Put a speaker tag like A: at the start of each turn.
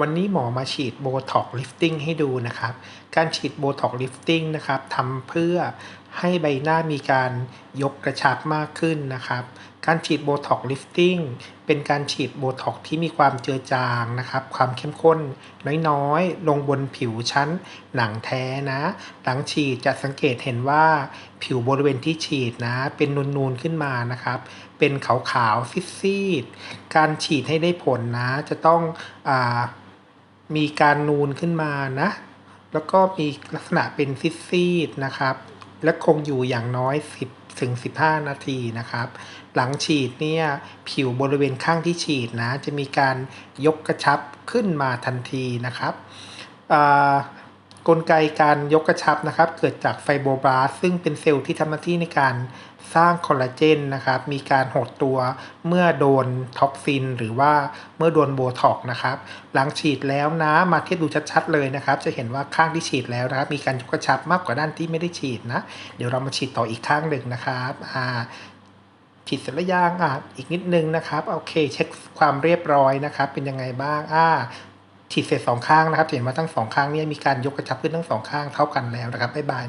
A: วันนี้หมอมาฉีดโบท็อกลิฟติ้งให้ดูนะครับ การฉีดโบท็อกลิฟติ้งนะครับทำเพื่อ ให้ใบหน้ามีการยกกระชับมากขึ้นนะครับ การฉีดโบท็อกลิฟติ้งเป็นการฉีดโบท็อกที่มีความเจือจางนะครับ ความเข้มข้นน้อยๆ ลงบนผิวชั้นหนังแท้นะ หลังฉีดจะสังเกตเห็นว่าผิวบริเวณที่ฉีดนะ เป็นนูนๆขึ้นมานะครับ เป็นขาวๆซีดๆการฉีดให้ได้ผลนะ จะต้องอมีการนูนขึ้นมานะ แล้วก็มีลักษณะเป็นซีดๆนะครับ และคงอยู่อย่างน้อย 10ถึง15 นาทีนะครับ หลังฉีดเนี่ยผิวบริเวณข้างที่ฉีดนะ จะมีการยกกระชับขึ้นมาทันทีนะครับอ่า กลไกการยกกระชับนะครับ เกิดจากไฟโบบลาสซึ่งเป็นเซลล์ที่ทำหน้าที่ในการสร้างคอลลาเจนนะครับ มีการหดตัวเมื่อโดนท็อกซิน หรือว่าเมื่อโดนโบท็อกนะครับ หลังฉีดแล้วนะมาเทียบดูชัดๆเลยนะครับ จะเห็นว่าข้างที่ฉีดแล้วนะครับ มีการยกกระชับมากกว่าด้านที่ไม่ได้ฉีดนะ เดี๋ยวเรามาฉีดต่ออีกข้างหนึ่งนะครับอ่าฉีดเสร็จแล้วยังอะอีกนิดนึงนะครับ โอเค เช็คความเรียบร้อยนะครับ เป็นยังไงบ้างอ่า ฉีดเสร็จสองข้างนะครับเห็นว่าทั้งสองข้างเนี่ยมีการยกกระชับขึ้นทั้งสองข้างเท่ากันแล้วนะครับบ๊ายบาย